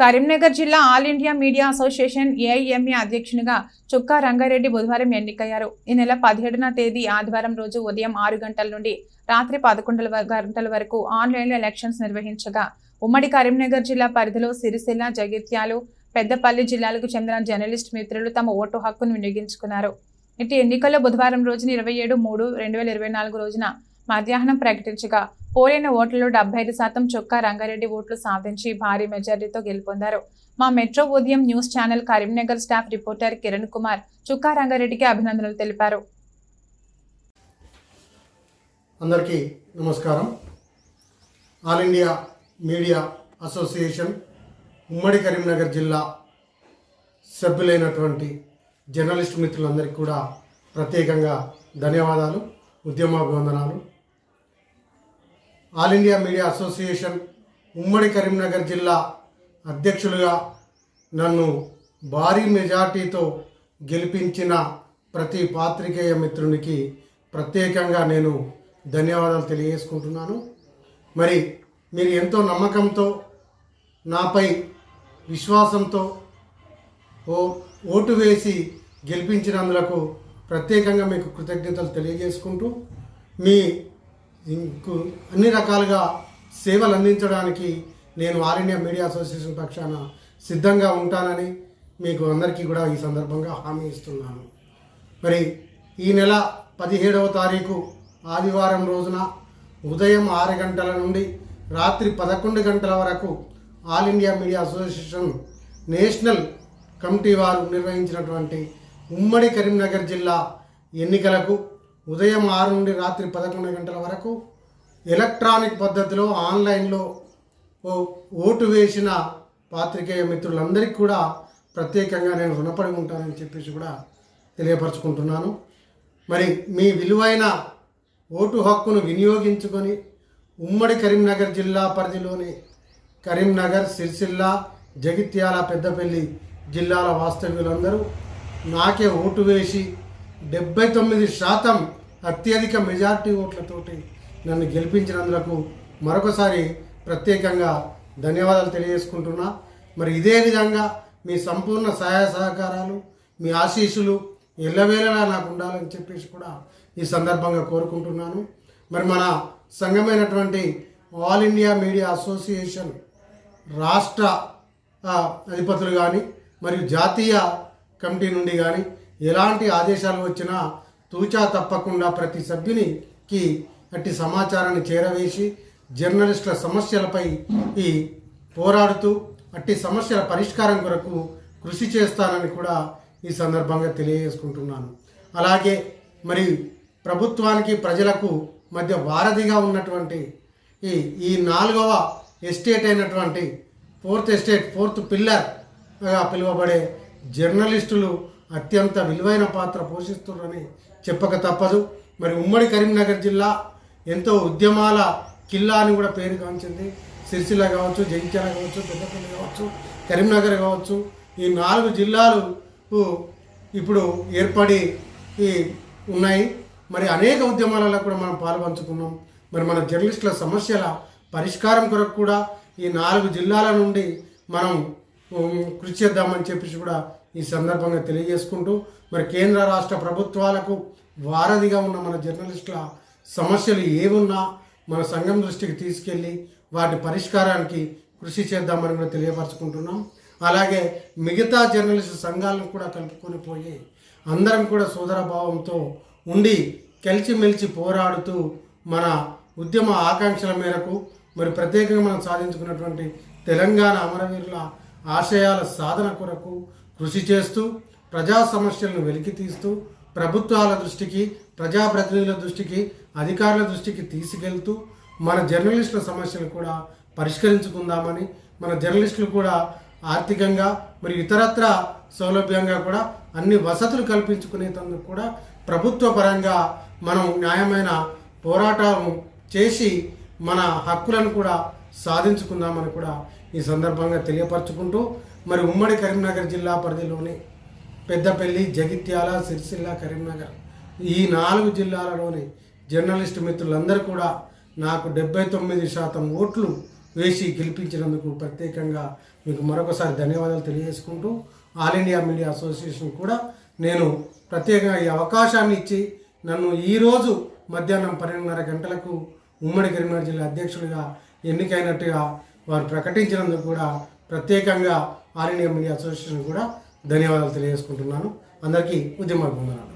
కరీంనగర్ జిల్లా all India media association AIMA అధ్యక్షునిగా చుక్కా రంగారెడ్డి బుధవారం ఎన్నికయ్యారు. ఈ నెల పదిహేడున తేదీ ఆదివారం రోజు ఉదయం ఆరు గంటల నుండి రాత్రి పదకొండు గంటల వరకు ఆన్లైన్లో ఎలక్షన్స్ నిర్వహించగా ఉమ్మడి కరీంనగర్ జిల్లా పరిధిలో సిరిసిల్ల జగిత్యాలు పెద్దపల్లి జిల్లాలకు చెందిన జర్నలిస్ట్ మిత్రులు తమ ఓటు హక్కును వినియోగించుకున్నారు. ఇటు ఎన్నికల్లో బుధవారం రోజున ఇరవై ఏడు మూడు రెండు వేల ఇరవై నాలుగు రోజున మధ్యాహ్నం ప్రకటించగా పోలైన ఓట్లలో డెబ్బై ఐదు శాతం చొక్కా రంగారెడ్డి ఓట్లు సాధించి భారీ మెజారిటీతో గెలుపొందారు. మా మెట్రో ఉదయం news channel Karimnagar staff reporter Kiran Kumar Chukka రంగారెడ్డికి అభినందనలు తెలిపారు. అందరికీ నమస్కారం. ఆల్ ఇండియా మీడియా అసోసియేషన్ ఉమ్మడి కరీంనగర్ జిల్లా సభ్యులైనటువంటి జర్నలిస్ట్ మిత్రులందరికీ కూడా ప్రత్యేకంగా ధన్యవాదాలు ఉద్యమాభివందనాలు. ఆల్ ఇండియా మీడియా అసోసియేషన్ ఉమ్మడి కరీంనగర్ జిల్లా అధ్యక్షులుగా నన్ను భారీ మెజార్టీతో గెలిపించిన ప్రతి పాత్రికేయ మిత్రునికి ప్రత్యేకంగా నేను ధన్యవాదాలు తెలియజేసుకుంటున్నాను. మరి మీరు ఎంతో నమ్మకంతో నాపై విశ్వాసంతో ఓ ఓటు వేసి గెలిపించినందులకు ప్రత్యేకంగా మీకు కృతజ్ఞతలు తెలియజేసుకుంటూ మీ ఇంకు అన్ని రకాలుగా సేవలు అందించడానికి నేను ఆల్ ఇండియా మీడియా అసోసియేషన్ పక్షాన సిద్ధంగా ఉంటానని మీకు అందరికీ కూడా ఈ సందర్భంగా హామీ ఇస్తున్నాను. మరి ఈ నెల పదిహేడవ తారీఖు ఆదివారం రోజున ఉదయం ఆరు గంటల నుండి రాత్రి పదకొండు గంటల వరకు all India media association national committee వారు నిర్వహించినటువంటి ఉమ్మడి కరీంనగర్ జిల్లా ఎన్నికలకు ఉదయం ఆరు నుండి రాత్రి పదకొండు గంటల వరకు ఎలక్ట్రానిక్ పద్ధతిలో ఆన్లైన్లో ఓ ఓటు వేసిన పాత్రికేయ మిత్రులందరికీ కూడా ప్రత్యేకంగా నేను రుణపడి ఉంటానని చెప్పేసి కూడా తెలియపరచుకుంటున్నాను. మరి మీ విలువైన ఓటు హక్కును వినియోగించుకొని ఉమ్మడి కరీంనగర్ జిల్లా పరిధిలోని కరీంనగర్ సిరిసిల్ల జగిత్యాల పెద్దపల్లి జిల్లాల వాస్తవ్యులందరూ నాకే ఓటు వేసి డెబ్బై తొమ్మిది శాతం అత్యధిక మెజార్టీ ఓట్లతోటి నన్ను గెలిపించినందుకు మరొకసారి ప్రత్యేకంగా ధన్యవాదాలు తెలియజేసుకుంటున్నా. మరి ఇదే విధంగా మీ సంపూర్ణ సహాయ సహకారాలు మీ ఆశీస్సులు ఎల్లవేళలా నాకు ఉండాలని చెప్పేసి కూడా ఈ సందర్భంగా కోరుకుంటున్నాను. మరి మన సంఘమైనటువంటి ఆల్ ఇండియా మీడియా అసోసియేషన్ రాష్ట్ర అధిపతులు కానీ మరియు జాతీయ కమిటీ నుండి కానీ ఎలాంటి ఆదేశాలు వచ్చినా తూచా తప్పకుండా ప్రతి సభ్యునికి అట్టి సమాచారాన్ని చేరవేసి జర్నలిస్టుల సమస్యలపై ఈ పోరాడుతూ అట్టి సమస్యల పరిష్కారం కొరకు కృషి చేస్తానని కూడా ఈ సందర్భంగా తెలియజేసుకుంటున్నాను. అలాగే మరి ప్రభుత్వానికి ప్రజలకు మధ్య వారధిగా ఉన్నటువంటి ఈ ఈ నాలుగవ ఎస్టేట్ అయినటువంటి ఫోర్త్ ఎస్టేట్ ఫోర్త్ పిల్లర్గా పిలువబడే జర్నలిస్టులు అత్యంత విలువైన పాత్ర పోషిస్తున్నారని చెప్పక తప్పదు. మరి ఉమ్మడి కరీంనగర్ జిల్లా ఎంతో ఉద్యమాల కిల్లా అని కూడా పేరు కాంచింది సిరిసిల్ల కావచ్చు జగిత్యాల కావచ్చు పెద్దపల్లి కావచ్చు కరీంనగర్ కావచ్చు. ఈ నాలుగు జిల్లాలు ఇప్పుడు ఏర్పడి ఈ ఉన్నాయి. మరి అనేక ఉద్యమాలలో కూడా మనం పాల్పంచుకున్నాం. మరి మన జర్నలిస్టుల సమస్యల పరిష్కారం కొరకు కూడా ఈ నాలుగు జిల్లాల నుండి మనం కృషి చేద్దామని చెప్పేసి కూడా ఈ సందర్భంగా తెలియజేసుకుంటూ మరి కేంద్ర రాష్ట్ర ప్రభుత్వాలకు వారధిగా ఉన్న మన జర్నలిస్టుల సమస్యలు ఏమున్నా మన సంఘం దృష్టికి తీసుకెళ్ళి వాటి పరిష్కారానికి కృషి చేద్దామని కూడా తెలియపరచుకుంటున్నాం. అలాగే మిగతా జర్నలిస్టు సంఘాలను కూడా కలుపుకొని పోయి అందరం కూడా సోదరభావంతో ఉండి కలిసిమెలిసి పోరాడుతూ మన ఉద్యమ ఆకాంక్షల మేరకు మరి ప్రత్యేకంగా మనం సాధించుకున్నటువంటి తెలంగాణ అమరవీరుల ఆశయాల సాధన కొరకు కృషి చేస్తూ ప్రజా సమస్యలను వెలికి తీస్తూ ప్రభుత్వాల దృష్టికి ప్రజాప్రతినిధుల దృష్టికి అధికారుల దృష్టికి తీసుకెళ్తూ మన జర్నలిస్టుల సమస్యలు కూడా పరిష్కరించుకుందామని మన జర్నలిస్టులు కూడా ఆర్థికంగా మరియు ఇతరత్ర సౌలభ్యంగా కూడా అన్ని వసతులు కల్పించుకునేందుకు కూడా ప్రభుత్వ పరంగా మనం న్యాయమైన పోరాటం చేసి మన హక్కులను కూడా సాధించుకుందామని కూడా ఈ సందర్భంగా తెలియపరచుకుంటూ మరి ఉమ్మడి కరీంనగర్ జిల్లా పరిధిలోని పెద్దపల్లి జగిత్యాల సిరిసిల్ల కరీంనగర్ ఈ నాలుగు జిల్లాలలోని జర్నలిస్ట్ మిత్రులందరూ కూడా నాకు డెబ్బై తొమ్మిది శాతం ఓట్లు వేసి గెలిపించినందుకు ప్రత్యేకంగా మీకు మరొకసారి ధన్యవాదాలు తెలియజేసుకుంటూ ఆల్ ఇండియా మీడియా అసోసియేషన్ కూడా నేను ప్రత్యేకంగా ఈ అవకాశాన్ని ఇచ్చి నన్ను ఈరోజు మధ్యాహ్నం పన్నెండున్నర గంటలకు ఉమ్మడి కరీంనగర్ జిల్లా అధ్యక్షుడిగా ఎన్నికైనట్టుగా వారు ప్రకటించినందుకు కూడా ప్రత్యేకంగా ఆల్ ఇండియా మీడియా అసోసియేషన్ కూడా ధన్యవాదాలు తెలియజేసుకుంటున్నాను. అందరికీ ఉద్యమ బృందనాలు